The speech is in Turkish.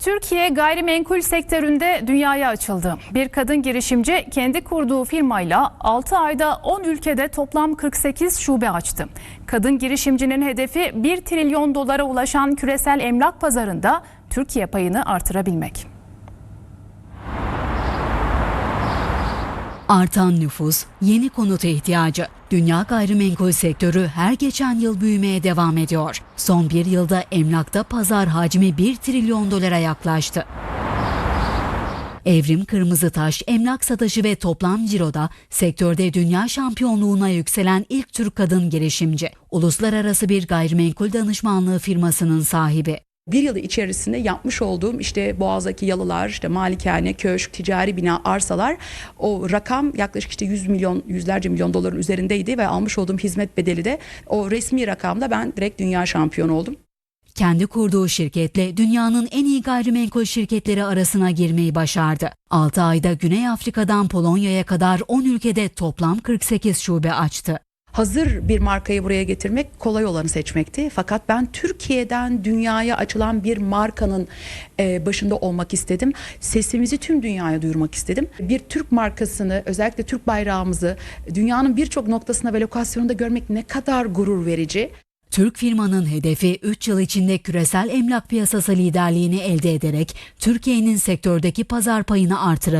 Türkiye gayrimenkul sektöründe dünyaya açıldı. Bir kadın girişimci kendi kurduğu firmayla 6 ayda 10 ülkede toplam 48 şube açtı. Kadın girişimcinin hedefi 1 trilyon dolara ulaşan küresel emlak pazarında Türkiye payını artırabilmek. Artan nüfus, yeni konuta ihtiyacı. Dünya gayrimenkul sektörü her geçen yıl büyümeye devam ediyor. Son bir yılda emlakta pazar hacmi 1 trilyon dolara yaklaştı. Evrim Kırmızıtaş, emlak satışı ve toplam ciroda sektörde dünya şampiyonluğuna yükselen ilk Türk kadın girişimci. Uluslararası bir gayrimenkul danışmanlığı firmasının sahibi. Bir yıl içerisinde yapmış olduğum işte Boğaz'daki yalılar, işte malikane, köşk, ticari bina, arsalar o rakam yaklaşık işte 100 milyon, yüzlerce milyon doların üzerindeydi ve almış olduğum hizmet bedeli de o resmi rakamda ben direkt dünya şampiyonu oldum. Kendi kurduğu şirketle dünyanın en iyi gayrimenkul şirketleri arasına girmeyi başardı. 6 ayda Güney Afrika'dan Polonya'ya kadar 10 ülkede toplam 48 şube açtı. Hazır bir markayı buraya getirmek kolay olanı seçmekti. Fakat ben Türkiye'den dünyaya açılan bir markanın e, başında olmak istedim. Sesimizi tüm dünyaya duyurmak istedim. Bir Türk markasını özellikle Türk bayrağımızı dünyanın birçok noktasında ve lokasyonunda görmek ne kadar gurur verici. Türk firmanın hedefi 3 yıl içinde küresel emlak piyasası liderliğini elde ederek Türkiye'nin sektördeki pazar payını artıracak.